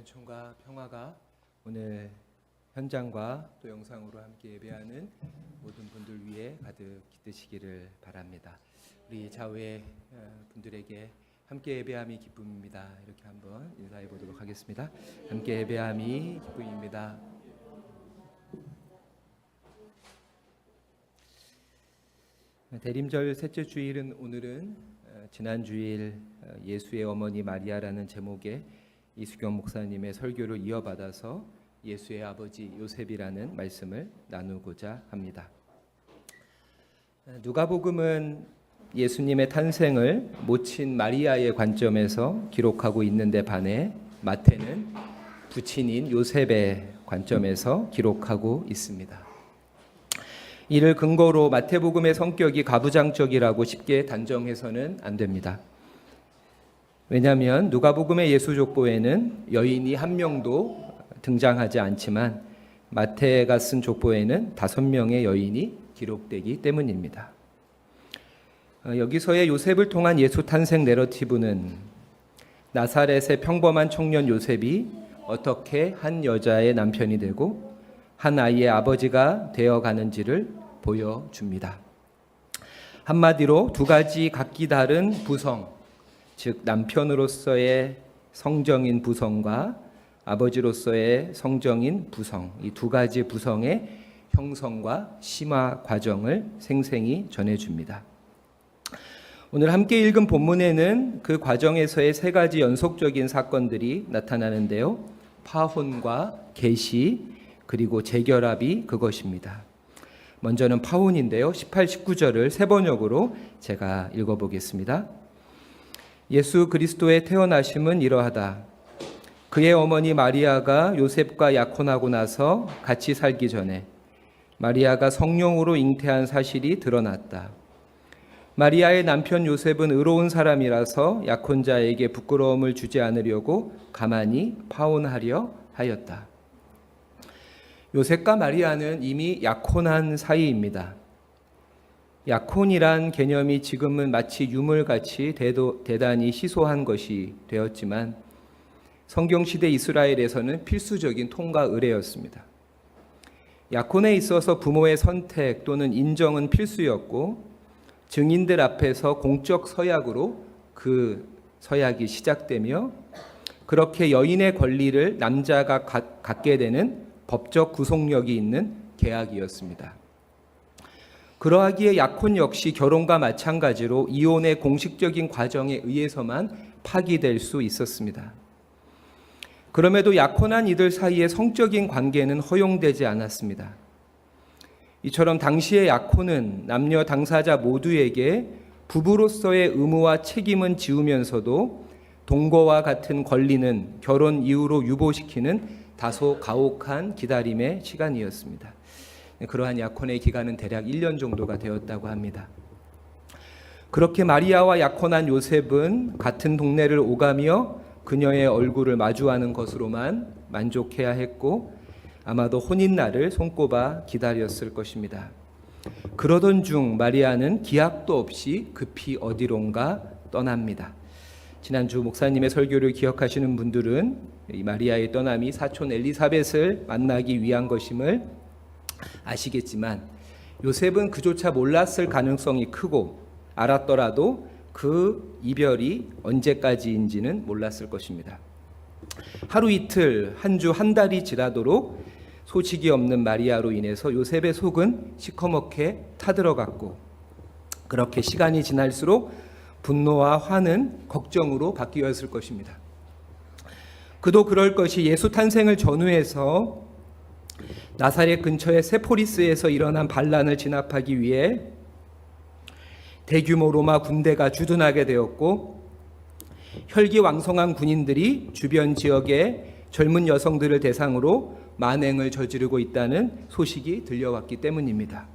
은총과 평화가 오늘 현장과 또 영상으로 함께 예배하는 모든 분들 위해 가득 깃드시기를 바랍니다. 우리 좌우의 어, 분들에게 함께 예배함이 기쁨입니다. 이렇게 한번 인사해 보도록 하겠습니다. 함께 예배함이 기쁨입니다. 대림절 셋째 주일은 오늘은 어, 지난 주일 어, 예수의 어머니 마리아라는 제목의 이수경 목사님의 설교를 이어받아서 예수의 아버지 요셉이라는 말씀을 나누고자 합니다. 어, 누가복음은 예수님의 탄생을 모친 마리아의 관점에서 기록하고 있는데 반해 마태는 부친인 요셉의 관점에서 기록하고 있습니다. 이를 근거로 마태복음의 성격이 가부장적이라고 쉽게 단정해서는 안 됩니다. 왜냐하면 누가복음의 예수 족보에는 여인이 한 명도 등장하지 않지만 마태가 쓴 족보에는 다섯 명의 여인이 기록되기 때문입니다. 어, 여기서의 요셉을 통한 예수 탄생 내러티브는 나사렛의 평범한 청년 요셉이 어떻게 한 여자의 남편이 되고 한 아이의 아버지가 되어 가는지를 보여줍니다. 한마디로 두 가지 각기 다른 부성, 즉 남편으로서의 성정인 부성과 아버지로서의 성정인 부성, 이 두 가지 부성의 형성과 심화 과정을 생생히 전해 줍니다. 오늘 함께 읽은 본문에는 그 과정에서의 세 가지 연속적인 사건들이 나타나는데요. 파혼과 계시 그리고 재결합이 그것입니다. 먼저는 파혼인데요. 18, 19절을 세 번역으로 제가 읽어보겠습니다. 예수 그리스도의 태어나심은 이러하다. 그의 어머니 마리아가 요셉과 약혼하고 나서 같이 살기 전에 마리아가 성령으로 잉태한 사실이 드러났다. 마리아의 남편 요셉은 의로운 사람이라서 약혼자에게 부끄러움을 주지 않으려고 가만히 파혼하려 하였다. 요셉과 마리아는 이미 약혼한 사이입니다. 약혼이란 개념이 지금은 마치 유물같이 대도, 대단히 희소한 것이 되었지만 성경시대 이스라엘에서는 필수적인 통과 의례였습니다. 약혼에 있어서 부모의 선택 또는 인정은 필수였고 증인들 앞에서 공적 서약으로 그 서약이 시작되며 그렇게 여인의 권리를 남자가 갖게 되는 법적 구속력이 있는 계약이었습니다. 그러하기에 약혼 역시 결혼과 마찬가지로 이혼의 공식적인 과정에 의해서만 파기될 수 있었습니다. 그럼에도 약혼한 이들 사이의 성적인 관계는 허용되지 않았습니다. 이처럼 당시의 약혼은 남녀 당사자 모두에게 부부로서의 의무와 책임은 지우면서도 동거와 같은 권리는 결혼 이후로 유보시키는 다소 가혹한 기다림의 시간이었습니다. 그러한 약혼의 기간은 대략 1년 정도가 되었다고 합니다. 그렇게 마리아와 약혼한 요셉은 같은 동네를 오가며 그녀의 얼굴을 마주하는 것으로만 만족해야 했고 아마도 혼인 날을 손꼽아 기다렸을 것입니다. 그러던 중 마리아는 기약도 없이 급히 어디론가 떠납니다. 지난주 목사님의 설교를 기억하시는 분들은 이 마리아의 떠남이 사촌 엘리사벳을 만나기 위한 것임을 아시겠지만 요셉은 그조차 몰랐을 가능성이 크고 알았더라도 그 이별이 언제까지인지는 몰랐을 것입니다. 하루 이틀, 한 주, 한 달이 지나도록 소식이 없는 마리아로 인해서 요셉의 속은 시커멓게 타들어갔고 그렇게 시간이 지날수록 분노와 화는 걱정으로 바뀌었을 것입니다. 그도 그럴 것이 예수 탄생을 전후해서 나사렛 근처의 세포리스에서 일어난 반란을 진압하기 위해 대규모 로마 군대가 주둔하게 되었고 혈기왕성한 군인들이 주변 지역의 젊은 여성들을 대상으로 만행을 저지르고 있다는 소식이 들려왔기 때문입니다.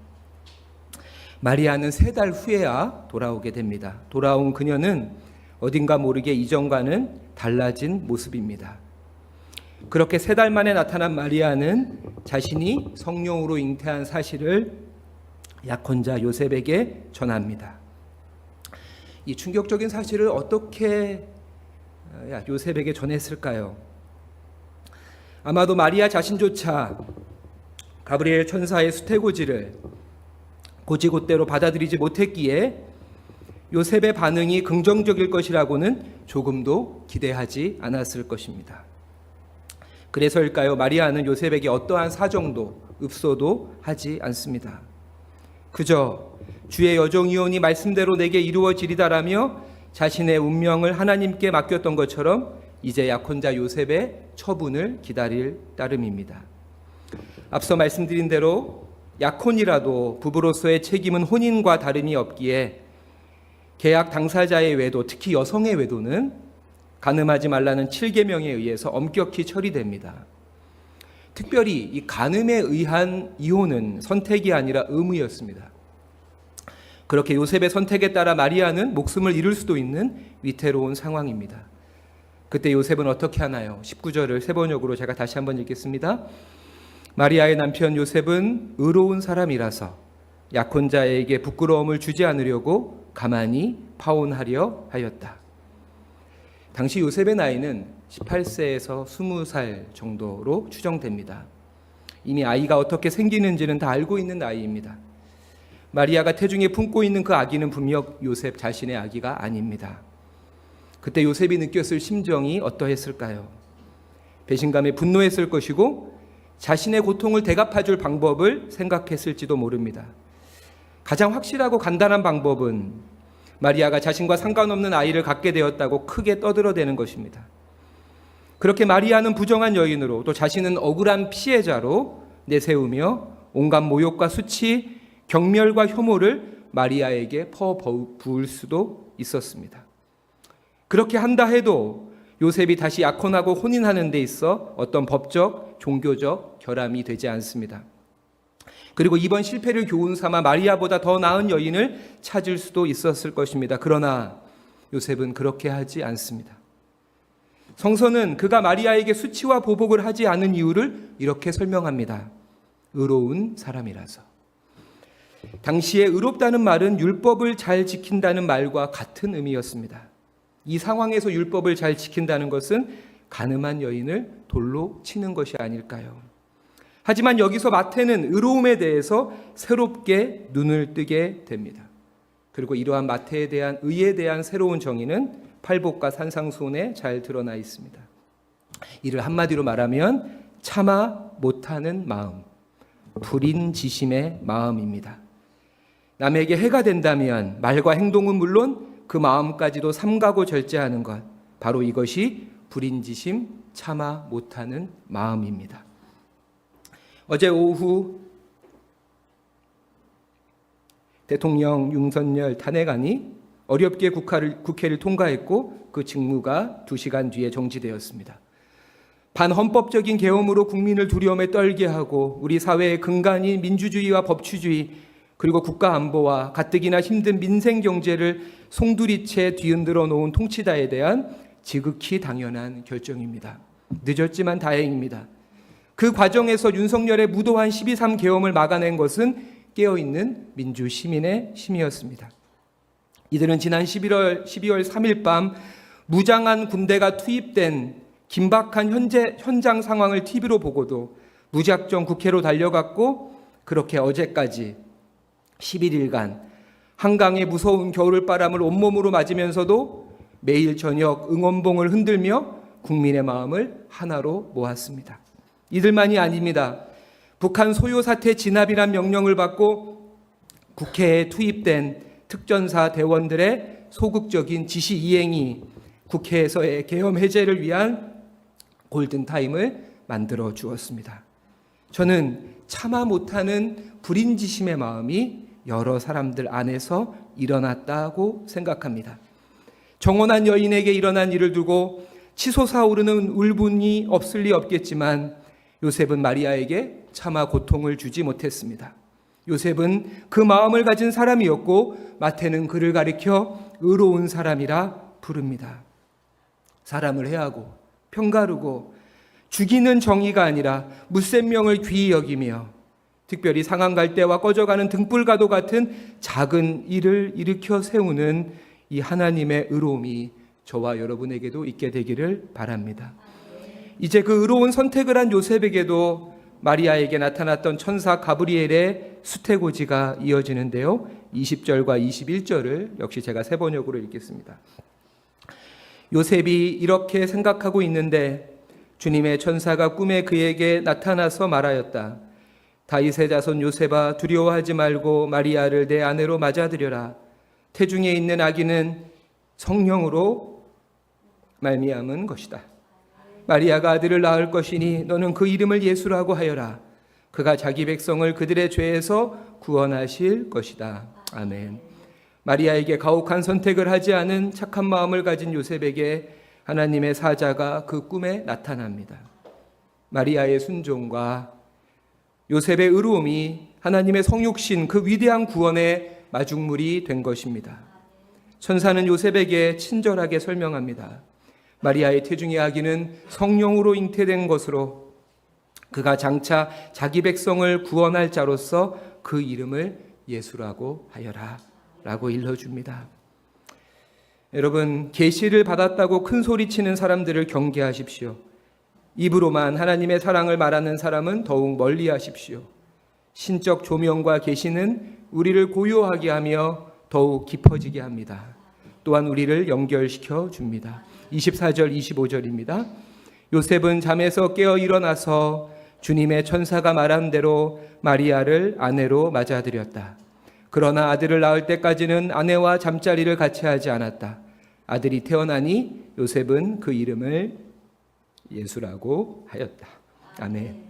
마리아는 세 달 후에야 돌아오게 됩니다. 돌아온 그녀는 어딘가 모르게 이전과는 달라진 모습입니다. 그렇게 세 달 만에 나타난 마리아는 자신이 성령으로 잉태한 사실을 약혼자 요셉에게 전합니다. 이 충격적인 사실을 어떻게 어, 요셉에게 전했을까요? 아마도 마리아 자신조차 가브리엘 천사의 수태고지를 고지곳대로 받아들이지 못했기에 요셉의 반응이 긍정적일 것이라고는 조금도 기대하지 않았을 것입니다. 그래서일까요? 마리아는 요셉에게 어떠한 사정도 읍소도 하지 않습니다. 그저 주의 여종이오니 말씀대로 내게 이루어지리다라며 자신의 운명을 하나님께 맡겼던 것처럼 이제 약혼자 요셉의 처분을 기다릴 따름입니다. 앞서 말씀드린 대로 약혼이라도 부부로서의 책임은 혼인과 다름이 없기에 계약 당사자의 외도, 특히 여성의 외도는 가늠하지 말라는 7계명에 의해서 엄격히 처리됩니다. 특별히 이 간음에 의한 이혼은 선택이 아니라 의무였습니다. 그렇게 요셉의 선택에 따라 마리아는 목숨을 잃을 수도 있는 위태로운 상황입니다. 그때 요셉은 어떻게 하나요? 19절을 세 번역으로 제가 다시 한번 읽겠습니다. 마리아의 남편 요셉은 의로운 사람이라서 약혼자에게 부끄러움을 주지 않으려고 가만히 파혼하려 하였다. 당시 요셉의 나이는 18세에서 20살 정도로 추정됩니다. 이미 아이가 어떻게 생기는지는 다 알고 있는 나이입니다. 마리아가 태중에 품고 있는 그 아기는 분명 요셉 자신의 아기가 아닙니다. 그때 요셉이 느꼈을 심정이 어떠했을까요? 배신감에 분노했을 것이고 자신의 고통을 대갚아줄 방법을 생각했을지도 모릅니다. 가장 확실하고 간단한 방법은 마리아가 자신과 상관없는 아이를 갖게 되었다고 크게 떠들어대는 것입니다. 그렇게 마리아는 부정한 여인으로 또 자신은 억울한 피해자로 내세우며 온갖 모욕과 수치, 경멸과 혐오를 마리아에게 퍼 부을 수도 있었습니다. 그렇게 한다 해도 요셉이 다시 약혼하고 혼인하는 데 있어 어떤 법적, 종교적 결함이 되지 않습니다. 그리고 이번 실패를 교훈 삼아 마리아보다 더 나은 여인을 찾을 수도 있었을 것입니다. 그러나 요셉은 그렇게 하지 않습니다. 성서는 그가 마리아에게 수치와 보복을 하지 않은 이유를 이렇게 설명합니다. 의로운 사람이라서. 당시에 의롭다는 말은 율법을 잘 지킨다는 말과 같은 의미였습니다. 이 상황에서 율법을 잘 지킨다는 것은 가늠한 여인을 돌로 치는 것이 아닐까요? 하지만 여기서 마태는 의로움에 대해서 새롭게 눈을 뜨게 됩니다. 그리고 이러한 마태에 대한 의에 대한 새로운 정의는 팔복과 산상수훈에 잘 드러나 있습니다. 이를 한마디로 말하면 참아 못하는 마음, 불인지심의 마음입니다. 남에게 해가 된다면 말과 행동은 물론 그 마음까지도 삼가고 절제하는 것, 바로 이것이 불인지심, 참아 못하는 마음입니다. 어제 오후 대통령 윤석열 탄핵안이 어렵게 국회를, 국회를 통과했고 그 직무가 2시간 뒤에 정지되었습니다. 반헌법적인 계엄으로 국민을 두려움에 떨게 하고 우리 사회의 근간인 민주주의와 법치주의 그리고 국가 안보와 가뜩이나 힘든 민생 경제를 송두리째 뒤흔들어 놓은 통치다에 대한 지극히 당연한 결정입니다. 늦었지만 다행입니다. 그 과정에서 윤석열의 무도한 12.3 계엄을 막아낸 것은 깨어있는 민주 시민의 힘이었습니다. 이들은 지난 11월 12월 3일 밤 무장한 군대가 투입된 긴박한 현재 현장 상황을 TV로 보고도 무작정 국회로 달려갔고 그렇게 어제까지 11일간 한강의 무서운 겨울 바람을 온몸으로 맞으면서도 매일 저녁 응원봉을 흔들며 국민의 마음을 하나로 모았습니다. 이들만이 아닙니다. 북한 소요 사태 진압이란 명령을 받고 국회에 투입된 특전사 대원들의 소극적인 지시 이행이 국회에서의 계엄 해제를 위한 골든타임을 만들어 주었습니다. 저는 참아 못하는 불인지심의 마음이 여러 사람들 안에서 일어났다고 생각합니다. 정원한 여인에게 일어난 일을 두고 치솟아오르는 울분이 없을 리 없겠지만 요셉은 마리아에게 차마 고통을 주지 못했습니다. 요셉은 그 마음을 가진 사람이었고 마태는 그를 가리켜 의로운 사람이라 부릅니다. 사람을 해하고 평가르고 죽이는 정의가 아니라 무생명을 귀히 여기며 특별히 상한 갈대와 꺼져가는 등불과도 같은 작은 일을 일으켜 세우는 이 하나님의 의로움이 저와 여러분에게도 있게 되기를 바랍니다. 이제 그 의로운 선택을 한 요셉에게도 마리아에게 나타났던 천사 가브리엘의 수태고지가 이어지는데요. 20절과 21절을 역시 제가 세 번역으로 읽겠습니다. 요셉이 이렇게 생각하고 있는데 주님의 천사가 꿈에 그에게 나타나서 말하였다. 다윗의 자손 요셉아 두려워하지 말고 마리아를 내 아내로 맞아들여라. 태중에 있는 아기는 성령으로 말미암은 것이다. 마리아가 아들을 낳을 것이니 너는 그 이름을 예수라고 하여라. 그가 자기 백성을 그들의 죄에서 구원하실 것이다. 아멘. 마리아에게 가혹한 선택을 하지 않은 착한 마음을 가진 요셉에게 하나님의 사자가 그 꿈에 나타납니다. 마리아의 순종과 요셉의 의로움이 하나님의 성육신 그 위대한 구원의 마중물이 된 것입니다. 천사는 요셉에게 친절하게 설명합니다. 마리아의 태중의 아기는 성령으로 잉태된 것으로 그가 장차 자기 백성을 구원할 자로서 그 이름을 예수라고 하여라 라고 일러줍니다. 여러분 계시를 받았다고 큰 소리 치는 사람들을 경계하십시오. 입으로만 하나님의 사랑을 말하는 사람은 더욱 멀리하십시오. 신적 조명과 계시는 우리를 고요하게 하며 더욱 깊어지게 합니다. 또한 우리를 연결시켜 줍니다. 24절 25절입니다. 요셉은 잠에서 깨어 일어나서 주님의 천사가 말한 대로 마리아를 아내로 맞아들였다. 그러나 아들을 낳을 때까지는 아내와 잠자리를 같이 하지 않았다. 아들이 태어나니 요셉은 그 이름을 예수라고 하였다. 아멘.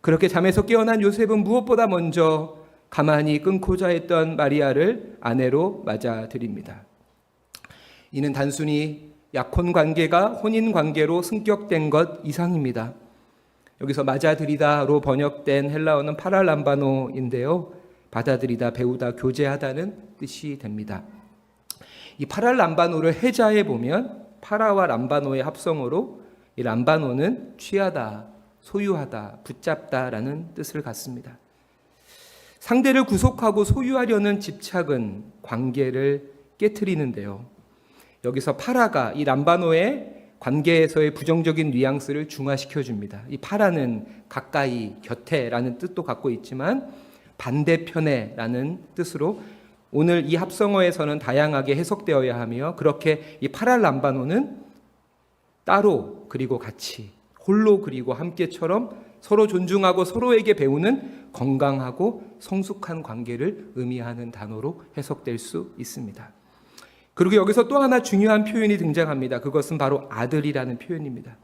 그렇게 잠에서 깨어난 요셉은 무엇보다 먼저 가만히 끊고자 했던 마리아를 아내로 맞아들입니다. 이는 단순히 약혼 관계가 혼인 관계로 승격된 것 이상입니다. 여기서 맞아들이다로 번역된 헬라어는 파랄람바노인데요. 받아들이다, 배우다, 교제하다는 뜻이 됩니다. 이 파랄람바노를 해자해 보면 파라와 람바노의 합성어로 이 람바노는 취하다, 소유하다, 붙잡다라는 뜻을 갖습니다. 상대를 구속하고 소유하려는 집착은 관계를 깨뜨리는데요. 여기서 파라가 이 람바노의 관계에서의 부정적인 뉘앙스를 중화시켜 줍니다. 이 파라는 가까이, 곁에라는 뜻도 갖고 있지만 반대편에라는 뜻으로 오늘 이 합성어에서는 다양하게 해석되어야 하며 그렇게 이 파랄 람바노는 따로 그리고 같이 홀로 그리고 함께처럼 서로 존중하고 서로에게 배우는 건강하고 성숙한 관계를 의미하는 단어로 해석될 수 있습니다. 그리고 여기서 또 하나 중요한 표현이 등장합니다. 그것은 바로 아들이라는 표현입니다.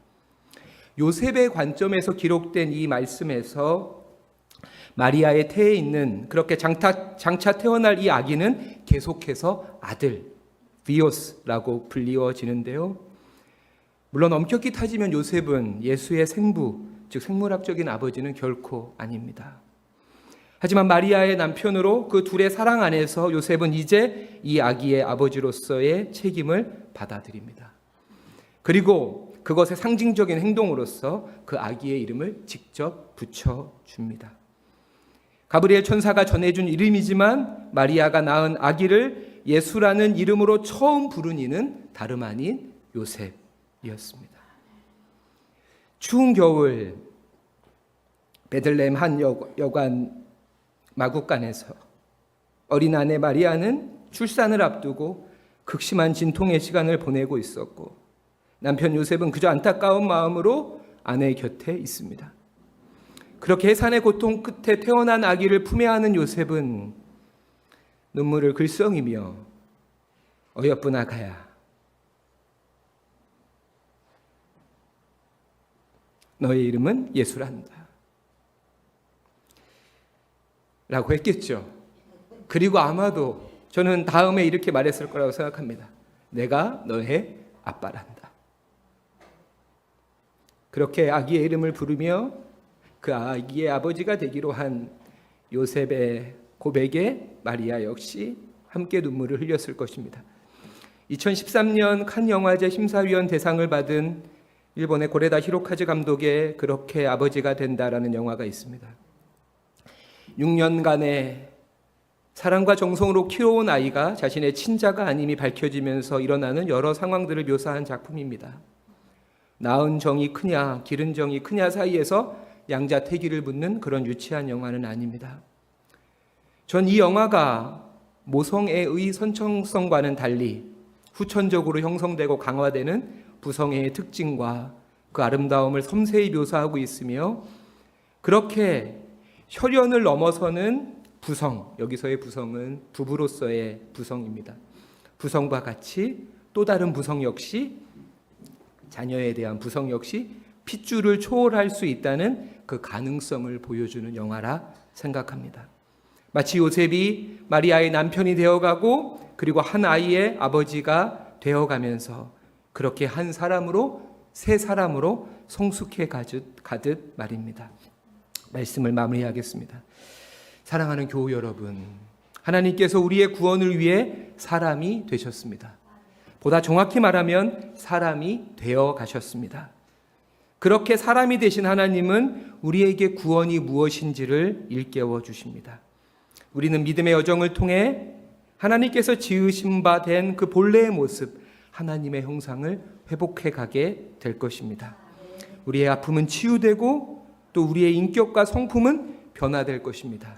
요셉의 관점에서 기록된 이 말씀에서 마리아의 태에 있는 그렇게 장타, 장차 태어날 이 아기는 계속해서 아들, 비오스라고 불리워지는데요. 물론 엄격히 따지면 요셉은 예수의 생부, 즉 생물학적인 아버지는 결코 아닙니다. 하지만 마리아의 남편으로 그 둘의 사랑 안에서 요셉은 이제 이 아기의 아버지로서의 책임을 받아들입니다. 그리고 그것의 상징적인 행동으로서 그 아기의 이름을 직접 붙여줍니다. 가브리엘 천사가 전해준 이름이지만 마리아가 낳은 아기를 예수라는 이름으로 처음 부른 이는 다름 아닌 요셉이었습니다. 추운 겨울 베들레헴 한 여관 마국간에서 어린 아내 마리아는 출산을 앞두고 극심한 진통의 시간을 보내고 있었고 남편 요셉은 그저 안타까운 마음으로 아내 곁에 있습니다. 그렇게 해산의 고통 끝에 태어난 아기를 품에 안은 요셉은 눈물을 글썽이며 어여쁜 아가야 너의 이름은 예수란다. 라고 했겠죠. 그리고 아마도 저는 다음에 이렇게 말했을 거라고 생각합니다. 내가 너의 아빠란다. 그렇게 아기의 이름을 부르며 그 아기의 아버지가 되기로 한 요셉의 고백에 마리아 역시 함께 눈물을 흘렸을 것입니다. 2013년 칸 영화제 심사위원 대상을 받은 일본의 고레다 히로카즈 감독의 그렇게 아버지가 된다라는 영화가 있습니다. 6년간의 사랑과 정성으로 키워온 아이가 자신의 친자가 아님이 밝혀지면서 일어나는 여러 상황들을 묘사한 작품입니다. 나은 정이 크냐 기른 정이 크냐 사이에서 양자태기를 붙는 그런 유치한 영화는 아닙니다. 전 이 영화가 모성애의 선천성과는 달리 후천적으로 형성되고 강화되는 부성애의 특징과 그 아름다움을 섬세히 묘사하고 있으며 그렇게 혈연을 넘어서는 부성, 여기서의 부성은 부부로서의 부성입니다. 부성과 같이 또 다른 부성 역시 자녀에 대한 부성 역시 핏줄을 초월할 수 있다는 그 가능성을 보여주는 영화라 생각합니다. 마치 요셉이 마리아의 남편이 되어가고 그리고 한 아이의 아버지가 되어가면서 그렇게 한 사람으로 세 사람으로 성숙해 가듯, 말입니다. 말씀을 마무리하겠습니다. 사랑하는 교우 여러분, 하나님께서 우리의 구원을 위해 사람이 되셨습니다. 보다 정확히 말하면 사람이 되어 가셨습니다. 그렇게 사람이 되신 하나님은 우리에게 구원이 무엇인지를 일깨워 주십니다. 우리는 믿음의 여정을 통해 하나님께서 지으신 바 된 그 본래의 모습, 하나님의 형상을 회복해 가게 될 것입니다. 우리의 아픔은 치유되고 또 우리의 인격과 성품은 변화될 것입니다.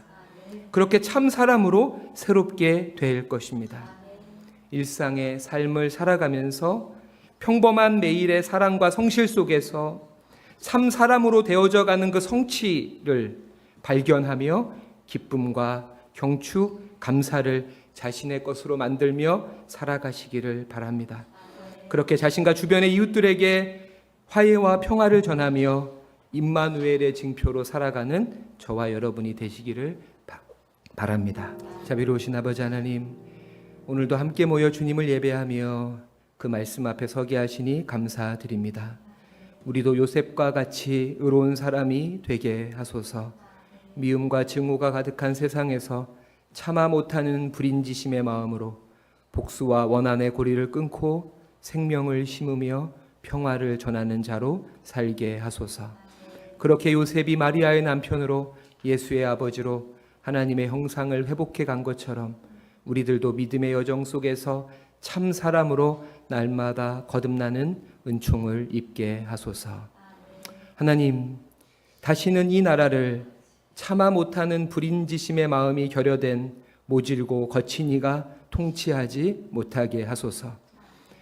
그렇게 참 사람으로 새롭게 될 것입니다. 일상의 삶을 살아가면서 평범한 매일의 사랑과 성실 속에서 참 사람으로 되어져 가는 그 성취를 발견하며 기쁨과 경추, 감사를 자신의 것으로 만들며 살아가시기를 바랍니다. 그렇게 자신과 주변의 이웃들에게 화해와 평화를 전하며 임마누엘의 징표로 살아가는 저와 여러분이 되시기를 바, 바랍니다. 자비로우신 아버지 하나님, 오늘도 함께 모여 주님을 예배하며 그 말씀 앞에 서게 하시니 감사드립니다. 우리도 요셉과 같이 의로운 사람이 되게 하소서. 미움과 증오가 가득한 세상에서 참아 못하는 불인지심의 마음으로 복수와 원한의 고리를 끊고 생명을 심으며 평화를 전하는 자로 살게 하소서. 그렇게 요셉이 마리아의 남편으로 예수의 아버지로 하나님의 형상을 회복해 간 것처럼 우리들도 믿음의 여정 속에서 참 사람으로 날마다 거듭나는 은총을 입게 하소서. 하나님, 다시는 이 나라를 참아 못하는 불인지심의 마음이 결여된 모질고 거친 이가 통치하지 못하게 하소서.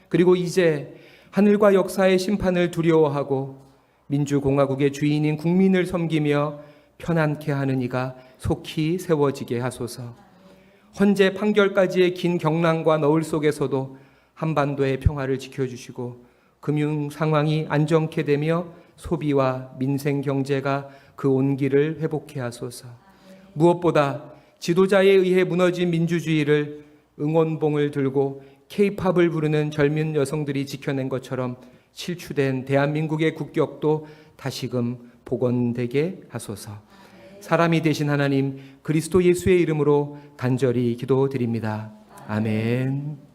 그리고 이제 하늘과 역사의 심판을 두려워하고 민주공화국의 주인인 국민을 섬기며 편안케 하는 이가 속히 세워지게 하소서. 헌재 판결까지의 긴 경랑과 너울 속에서도 한반도의 평화를 지켜주시고 금융 상황이 안정케 되며 소비와 민생 경제가 그 온기를 회복해 하소서. 무엇보다 지도자에 의해 무너진 민주주의를 응원봉을 들고 케이팝을 부르는 젊은 여성들이 지켜낸 것처럼 실추된 대한민국의 국격도 다시금 복원되게 하소서. 사람이 되신 하나님 그리스도 예수의 이름으로 간절히 기도드립니다. 아멘.